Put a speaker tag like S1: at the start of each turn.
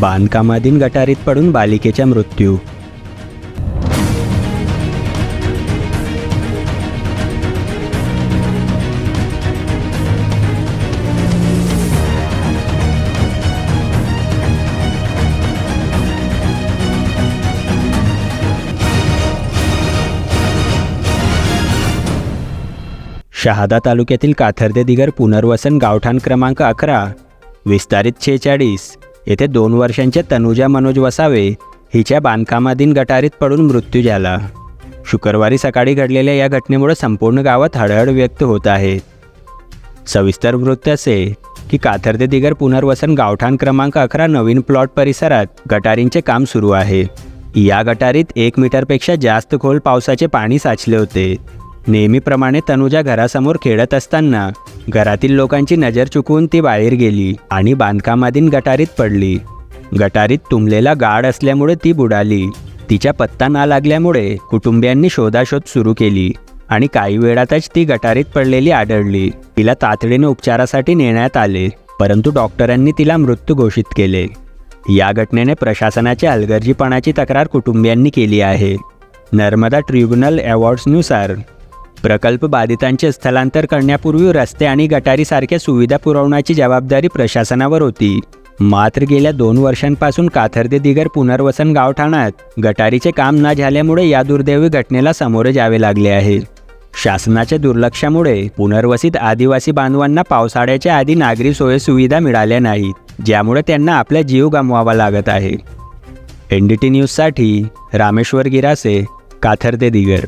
S1: बांधकामाधीन गटारीत पडून बालिकेचा मृत्यू. शहादा तालुक्यातील काथर्दे दिगर पुनर्वसन गावठाण क्रमांक अकरा विस्तारित शेहेचाळीस. येथे दोन वर्षांच्या तनुजा मनोज वसावे हिच्या बांधकामाधीन गटारीत पडून मृत्यू झाला. शुक्रवारी सकाळी घडलेल्या या घटनेमुळे संपूर्ण गावात हळहळ व्यक्त होत आहे. सविस्तर वृत्त असे की काथर्दे दिगर पुनर्वसन गावठाण क्रमांक अकरा नवीन प्लॉट परिसरात गटारींचे काम सुरू आहे. या गटारीत एक मीटरपेक्षा जास्त खोल पावसाचे पाणी साचले होते. नेहमीप्रमाणे तनुजा घरासमोर खेळत असताना घरातील लोकांची नजर चुकवून ती बाहेर गेली आणि बांधकामाधीन गटारीत पडली. गटारीत तुंबलेला गाड असल्यामुळे ती बुडाली. तिच्या पत्ता ना लागल्यामुळे कुटुंबियांनी शोधाशोध सुरू केली आणि काही वेळातच ती गटारीत पडलेली आढळली. तिला तातडीने उपचारासाठी नेण्यात आले परंतु डॉक्टरांनी तिला मृत्यू घोषित केले. या घटनेने प्रशासनाच्या हलगर्जीपणाची तक्रार कुटुंबियांनी केली आहे. नर्मदा ट्रिब्युनल अवॉर्ड्सनुसार प्रकल्प बाधितांचे स्थलांतर करण्यापूर्वी रस्ते आणि गटारीसारख्या सुविधा पुरवण्याची जबाबदारी प्रशासनावर होती. मात्र गेल्या दोन वर्षांपासून काथर्दे दिगर पुनर्वसन गावठाणात गटारीचे काम न झाल्यामुळे या दुर्दैवी घटनेला सामोरे जावे लागले आहे. शासनाच्या दुर्लक्षामुळे पुनर्वसित आदिवासी बांधवांना पावसाळ्याच्या आधी नागरी सोयीसुविधा मिळाल्या नाहीत ज्यामुळे त्यांना आपला जीव गमवावा लागत आहे. एन डी टी न्यूजसाठी रामेश्वर गिरासे काथर्दे दिगर.